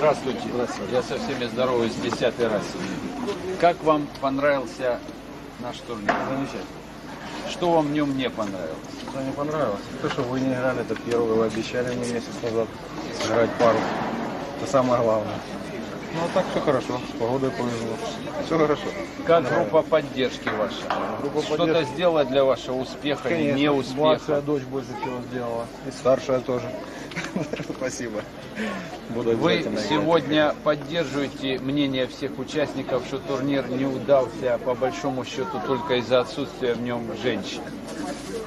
Здравствуйте. Я со всеми здороваюсь десятый раз. Как вам понравился наш турнир? Замечательно. Что вам в нем не понравилось? Что не понравилось? То, что вы не играли, это первое. Вы обещали мне месяц назад сыграть пару. Это самое главное. Ну, так все хорошо. С погодой повезло. Все хорошо. Как группа поддержки ваша? Группа Что-то поддержки. сделала для вашего успеха или не Младшая успеха? дочь больше всего сделала. И старшая тоже. Спасибо. Буду Вы обязательно играть. сегодня поддерживаете мнение всех участников, что турнир не удался по большому счету только из-за отсутствия в нем женщин.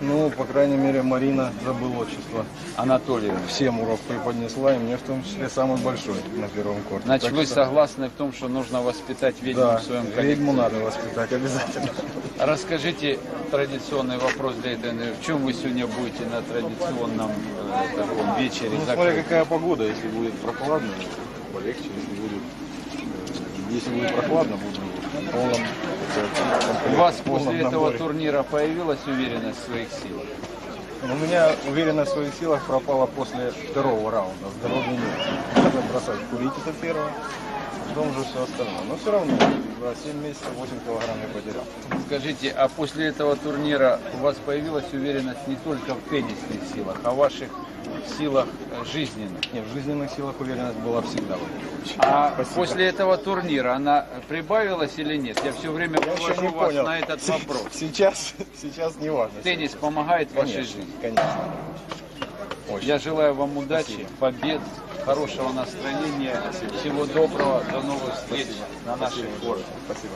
Ну, по крайней мере, Марина забыла отчество. Анатольевна. Всем урок преподнесла, и мне в том числе самый большой на первом корте. Значит, Так вы что- согласны в том, что нужно воспитать ведьму Да, в своем коллективе? ведьму надо воспитать обязательно. Расскажите традиционный вопрос для этой. В чем вы сегодня будете на традиционном э, таком вечере? Ну, смотря какая погода, если будет прохладно, полегче, если будет, э, если будет прохладно, буду в полном, У вас после этого наборе. турнира появилась уверенность в своих силах? У меня уверенность в своих силах пропала после второго раунда. Здоровья нет. Надо бросать курить это первое, потом же все остальное. Но все равно за 7 месяцев 8 килограмм я потерял. Скажите, а после этого турнира у вас появилась уверенность не только в теннисных силах, а в ваших силах э, жизненных? Нет, в жизненных силах уверенность была всегда. А Спасибо. после этого турнира она прибавилась или нет? Я все время Я вывожу не вас понял. на этот вопрос. Сейчас, сейчас не важно. Теннис помогает в вашей Конечно, жизни? конечно. Очень. Я желаю вам удачи, Спасибо. побед, хорошего настроения, всего доброго, до новых встреч на наших форумах. Спасибо.